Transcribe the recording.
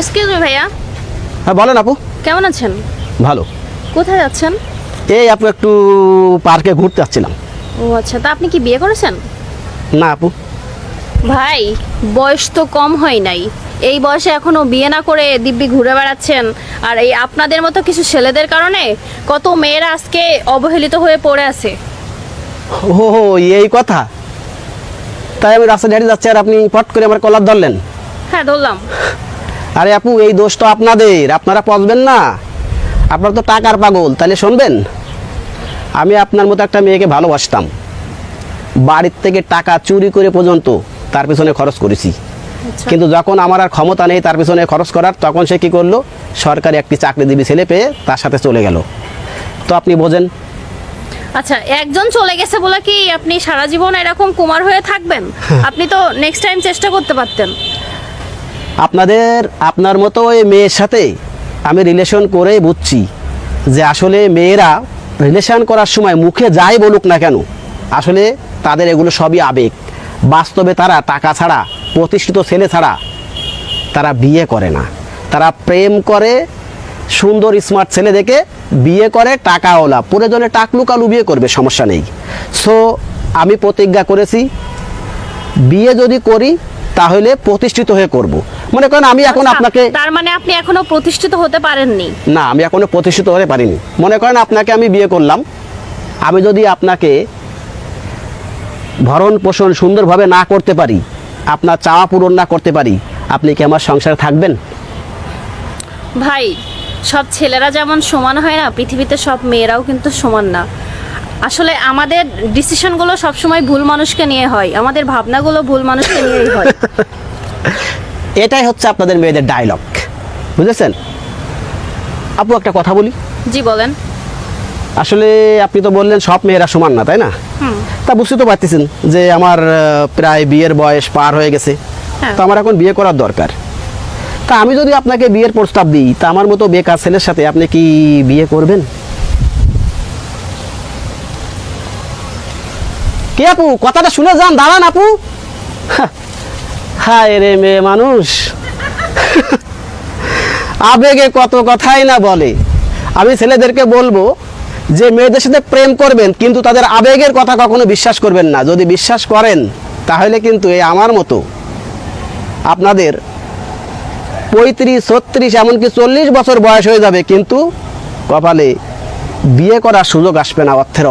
Excuse me ভাইয়া। হ্যাঁ বলেন আপু। কেমন আছেন? ভালো। কোথায় যাচ্ছেন? এই আপু একটু পার্কে ঘুরতে যাচ্ছিলাম। ও আচ্ছা তা আপনি কি বিয়ে করেছেন? না আপু। ভাই বয়স তো কম হয় নাই। এই বয়সে এখনও বিয়ে না করে দিব্যি ঘুরে বেড়াচ্ছেন। আর এই আপনাদের মতো কিছু ছেলেদের কারণে কত মেয়েরা আজকে অবহেলিত হয়ে পড়ে আছে। ও হো, এই কথা। তাই আমি রাস্তা ঝাড়ি যাচ্ছি আর আপনি পট করে আমার কলার ধরলেন। হ্যাঁ ধরলাম। আরে আপু এই দোষ তো আপনাদের। আপনারা পচবেন না। আপনারা তো টাকার পাগল তাহলে শুনবেন? আমি আপনার মতো একটা মেয়েকে ভালোবাসতাম। বাড়ির থেকে টাকা চুরি করে পর্যন্ত তার পিছনে খরচ করেছি। আচ্ছা। কিন্তু যখন আমার আর ক্ষমতা নেই তার পিছনে খরচ করার তখন সে কী করল? সরকারি একটি চাকরিজীবী ছেলে পেয়ে তার সাথে চলে গেল। তো আপনি বোঝেন। আচ্ছা একজন চলে গেছে বলে কি আপনি সারা জীবন এরকম কুমার হয়ে থাকবেন? আপনি তো নেক্সট টাইম চেষ্টা করতে পারতেন। আপনাদের, আপনার মতো ওই মেয়ের সাথে আমি রিলেশন করেই বুঝছি যে আসলে মেয়েরা রিলেশন করার সময় মুখে যাই বলুক না কেন, আসলে তাদের এগুলো সবই আবেগ। বাস্তবে তারা টাকা ছাড়া, প্রতিষ্ঠিত ছেলে ছাড়া তারা বিয়ে করে না। তারা প্রেম করে, সুন্দর স্মার্ট ছেলে দেখে বিয়ে করে টাকাওয়ালা। প্রয়োজনে টাকলু কালু বিয়ে করবে, সমস্যা নেই। সো আমি প্রতিজ্ঞা করেছি, বিয়ে যদি করি তাহলে প্রতিষ্ঠিত হয়ে করব। মনে করেন আমি এখন আচ্ছা, আপনাকে তার মানে আপনি এখনও প্রতিষ্ঠিত হতে পারেননি? না আমি এখনও প্রতিষ্ঠিত হতে পারিনি। মনে করেন আপনাকে আমি বিয়ে করলাম। আমি যদি আপনাকে ভরণ পোষণ সুন্দরভাবে না করতে পারি আপনার চাওয়া পূরণ না করতে পারি আপনি কি আমার সংসারে থাকবেন? ভাই সব ছেলেরা যেমন সমান হয় না পৃথিবীতে সব মেয়েরাও কিন্তু সমান না। আসলে আমাদের ডিসিশনগুলো সবসময় ভুল মানুষকে নিয়ে হয়। আমাদের ভাবনাগুলো ভুল মানুষকে নিয়েই হয়। এটাই হচ্ছে আপনাদের মেয়েদের ডায়লগ বুঝেছেন? আপু একটা কথা বলি? জি বলেন। আসলে আপনি তো বললেন সব মেয়েরা সমান না তাই না? তা বুঝতে তো পারতেছেন যে আমার প্রায় বিয়ের বয়স পার হয়ে গেছে। হ্যাঁ। তো আমার এখন বিয়ে করার দরকার। তা আমি যদি আপনাকে বিয়ের প্রস্তাব দিই তা আমার মতো বেকার ছেলের সাথে আপনি কি বিয়ে করবেন? কে আপু? কথাটা শুনে যান, দাঁড়ান আপু। হায় রে মেয়ে মানুষ। আবেগে কত কথাই না বলে। আমি ছেলেদেরকে বলব যে, মেয়েদের সাথে প্রেম করবেন, কিন্তু তাদের আবেগের কথা কখনো বিশ্বাস করবেন না। যদি বিশ্বাস করেন, তাহলে কিন্তু এই আমার মতো। আপনাদের পঁয়ত্রিশ, ছত্রিশ, এমনকি চল্লিশ বছর বয়স হয়ে যাবে, কিন্তু কপালে বিয়ে করার সুযোগ আসবে না অর্থের